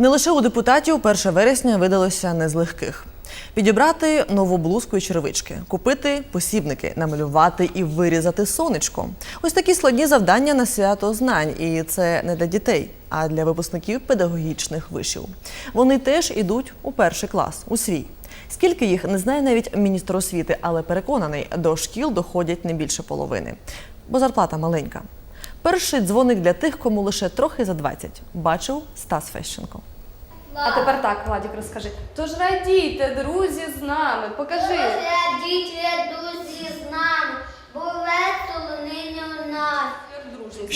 Не лише у депутатів 1 вересня видалося не з легких. Підібрати нову блузку і черевички, купити посібники, намалювати і вирізати сонечко. Ось такі складні завдання на свято знань, і це не для дітей, а для випускників педагогічних вишів. Вони теж ідуть у перший клас, у свій. Скільки їх не знає навіть міністр освіти, але переконаний, до шкіл доходять не більше половини, бо зарплата маленька. Перший дзвоник для тих, кому лише трохи за 20. Бачив Стас Фещенко. А тепер так, Владік, розкажи. Тож радійте, друзі, з нами. Покажи. Радіть, друзі, з нами, бо весело нині у нас.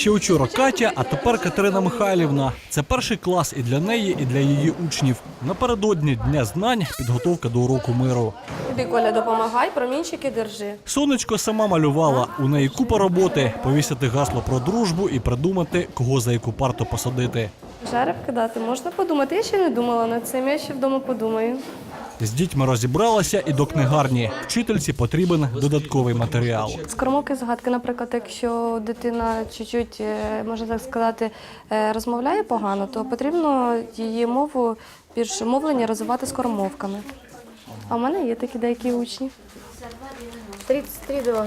Ще вчора Катя, а тепер Катерина Михайлівна. Це перший клас і для неї, і для її учнів. Напередодні дня знань підготовка до уроку миру. Іди, Коля, допомагай, промінчики держи. Сонечко сама малювала. У неї купа роботи повісити гасло про дружбу і придумати, кого за яку парту посадити. Жереб кидати можна подумати. Я ще не думала над цим, я ще вдома подумаю. З дітьми розібралася і до книгарні. Вчительці потрібен додатковий матеріал. Скоромовки згадки, наприклад, якщо дитина чуть-чуть, е, можна так сказати, е, розмовляє погано, то потрібно її мову більше мовлення розвивати скоромовками. А в мене є такі деякі учні. 33 до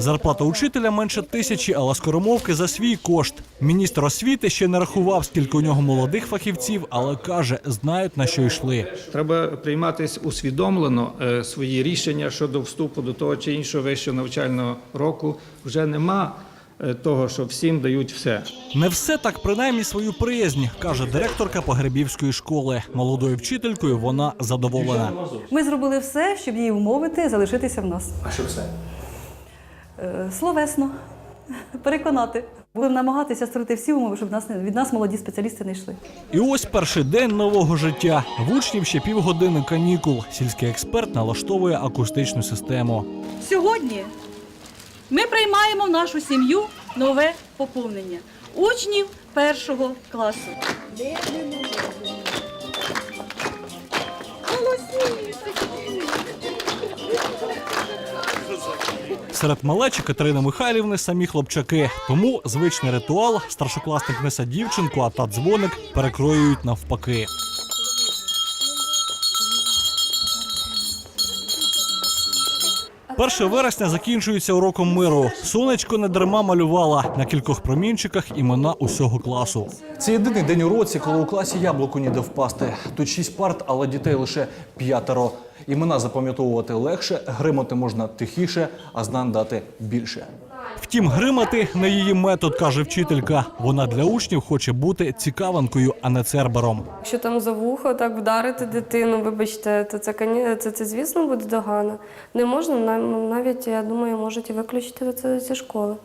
Зарплата учителя менше тисячі, але скоромовки за свій кошт. Міністр освіти ще не рахував, скільки у нього молодих фахівців, але каже, знають на що йшли. Треба приймати усвідомлено е, свої рішення щодо вступу до того чи іншого вищого навчального року. Вже нема е, того, що всім дають все. Не все так принаймні свою приязнь, каже директорка Погребівської школи. Молодою вчителькою вона задоволена. Ми зробили все, щоб її вмовити залишитися в нас. А що все? Е, Словесно, переконати. Будемо намагатися створити всі умови, щоб нас, не- від нас молоді спеціалісти не йшли. І ось перший день нового життя. В учнів ще півгодини канікул. Сільський експерт налаштовує акустичну систему. Сьогодні ми приймаємо в нашу сім'ю нове поповнення учнів першого класу. Серед малечі Катерини Михайлівни самі хлопчаки. Тому звичний ритуал старшокласник несе дівчинку, а та дзвоник перекроюють навпаки. Перше вересня закінчується уроком миру. Сонечко не дарма малювала на кількох промінчиках імена усього класу. Це єдиний день у році, коли у класі яблуку ніде впасти. Тут шість парт, але дітей лише п'ятеро. Імена запам'ятовувати легше, гримати можна тихіше, а знань дати більше. Втім, гримати не її метод, каже вчителька. Вона для учнів хоче бути цікаванкою, а не цербером. Якщо там за вухо так вдарити дитину, вибачте, то це, це, це звісно, буде догана. Не можна, навіть, я думаю, можуть і виключити це зі школи.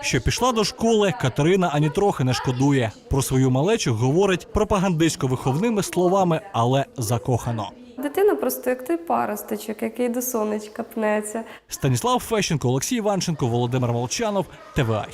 Що пішла до школи, Катерина ані трохи не шкодує. Про свою малечу говорить пропагандистсько-виховними словами, але закохано. Дитина просто як той паросточок, який до сонечка пнеться. Станіслав Фещенко, Олексій Іванченко, Володимир Молчанов, ТВА.